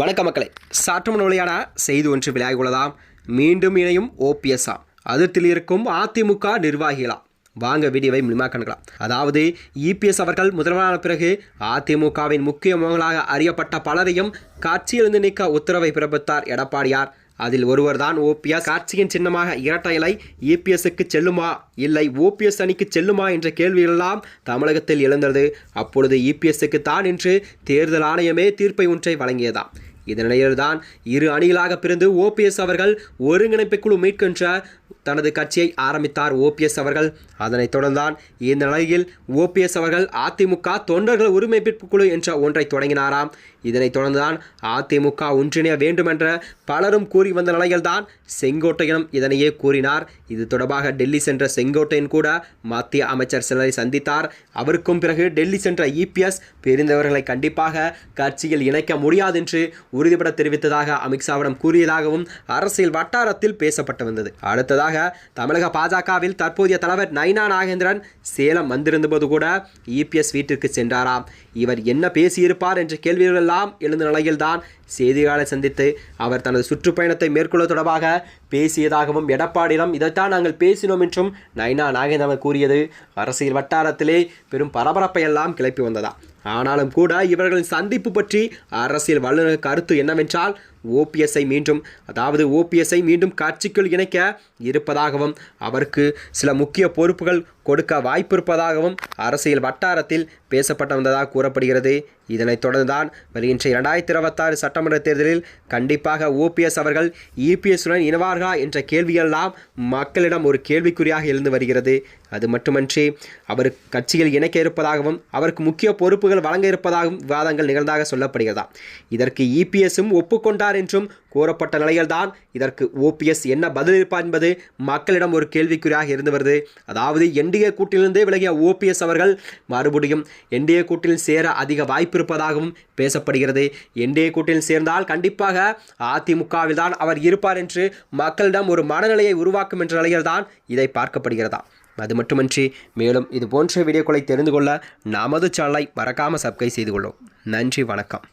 வணக்க மக்களை. சற்றுமுன் வழியான செய்தி ஒன்று விளையாகியுள்ளதாம் மீண்டும் இணையும் ஓபிஎஸ்ஆ அதிர்த்தில் இருக்கும் அதிமுக நிர்வாகிகளா? வாங்க வீடியோவை முழுமா கணக்கலாம் அதாவது இபிஎஸ் அவர்கள் முதல்வரான பிறகு அதிமுகவின் முக்கிய முகங்களாக அறியப்பட்ட பலரையும் கட்சியிலிருந்து நீக்க உத்தரவை பிறப்பித்தார் எடப்பாடியார். அதில் ஒருவர்தான் ஓபிஎஸ். கட்சியின் சின்னமாக இரட்டை இலை இபிஎஸ்க்கு செல்லுமா? இல்லை ஓபிஎஸ் அணிக்கு செல்லுமா என்ற கேள்விகளெல்லாம் தமிழகத்தில் எழுந்தது. அப்பொழுது இபிஎஸ்க்கு தான் என்று தேர்தல் ஆணையமே தீர்ப்பை ஒன்றை வழங்கியதாம். இதனிடையில்தான் இரு அணிகளாக பிரிந்து ஓபிஎஸ் அவர்கள் ஒருங்கிணைப்பு குழு மீட்கின்ற தனது கட்சியை ஆரம்பித்தார் ஓபிஎஸ் அவர்கள். அதனைத் தொடர்ந்தான் இந்த நிலையில் ஓபிஎஸ் அவர்கள் அதிமுக தொண்டர்கள் உரிமை குழு என்ற ஒன்றை தொடங்கினாராம். இதனைத் தொடர்ந்துதான் அதிமுக ஒன்றிணைய வேண்டுமென்ற பலரும் கூறி வந்த நிலையில்தான் செங்கோட்டையனும் இதனையே கூறினார். இது தொடர்பாக டெல்லி சென்ற செங்கோட்டையன் கூட மத்திய அமைச்சர் சிலரை சந்தித்தார். அவருக்கும் பிறகு டெல்லி சென்ற இபிஎஸ் பிரிந்தவர்களை கண்டிப்பாக கட்சியில் இணைக்க முடியாது என்று உறுதிபட தெரிவித்ததாக அமித்ஷாவிடம் கூறியதாகவும் அரசியல் வட்டாரத்தில் பேசப்பட்டு வந்தது. அடுத்ததாக தமிழக பாஜகவில் தற்போதைய தலைவர் நைனா நாகேந்திரன் சேலம் வந்திருந்தபோது கூட இபிஎஸ் வீட்டிற்கு சென்றாராம். இவர் என்ன பேசியிருப்பார் என்ற கேள்விகள் எல்லாம் எழுந்த நிலையில்தான் செய்தியாளரை சந்தித்து அவர் தனது சுற்றுப்பயணத்தை மேற்கொள்ள தொடர்பாக பேசியதாகவும் எடப்பாடியிடம் இதைத்தான் நாங்கள் பேசினோம் என்றும் நைனா நாகேந்திரன் கூறியது. அரசியல் வட்டாரத்திலே பெரும் பரபரப்பை எல்லாம் கிளப்பி வந்ததா? ஆனாலும் கூட இவர்களின் சந்திப்பு பற்றி அரசியல் வல்லுநர் கருத்து என்னவென்றால் ஓபிஎஸ்ஐ மீண்டும் அதாவது ஓபிஎஸ்ஐ மீண்டும் கட்சிக்குள் இணைக்க இருப்பதாகவும் அவருக்கு சில முக்கிய பொறுப்புகள் கொடுக்க வாய்ப்பிருப்பதாகவும் அரசியல் வட்டாரத்தில் பேசப்பட்டு வந்ததாக கூறப்படுகிறது. இதனைத் தொடர்ந்துதான் வருகின்ற இரண்டாயிரத்தி இருபத்தாறு சட்டமன்ற தேர்தலில் கண்டிப்பாக ஓபிஎஸ் அவர்கள் இபிஎஸ்டன் இணைவார்களா என்ற கேள்வியெல்லாம் மக்களிடம் ஒரு கேள்விக்குறியாக எழுந்து வருகிறது. அது மட்டுமன்றி அவர் கட்சியில் இணைக்க இருப்பதாகவும் அவருக்கு முக்கிய பொறுப்புகள் வழங்க இருப்பதாகவும் விவாதங்கள் நிகழ்ந்தாக சொல்லப்படுகிறதா? இதற்கு இபிஎஸும் ஒப்புக்கொண்டார் என்றும் கூறப்பட்ட நிலையில்தான் இதற்கு ஓபிஎஸ் என்ன பதிலளிப்பார் என்பது மக்களிடம் ஒரு கேள்விக்குறியாக இருந்து வருது. அதாவது என்டிஏ கூட்டிலிருந்தே விலகிய ஓபிஎஸ் அவர்கள் மறுபடியும் என்டிஏ கூட்டில் சேர அதிக வாய்ப்பு இருப்பதாகவும் பேசப்படுகிறது. என்டிஏ கூட்டில் சேர்ந்தால் கண்டிப்பாக அதிமுகவில் தான் அவர் இருப்பார் என்று மக்களிடம் ஒரு மனநிலையை உருவாக்கும் என்ற நிலையில்தான் இதை பார்க்கப்படுகிறதா? அது மட்டுமன்றி மேலும் இது போன்ற வீடியோக்களை தெரிந்து கொள்ள நமது சேனலை மறக்காமல் சப்ஸ்கிரைப் செய்து கொள்ளும். நன்றி வணக்கம்.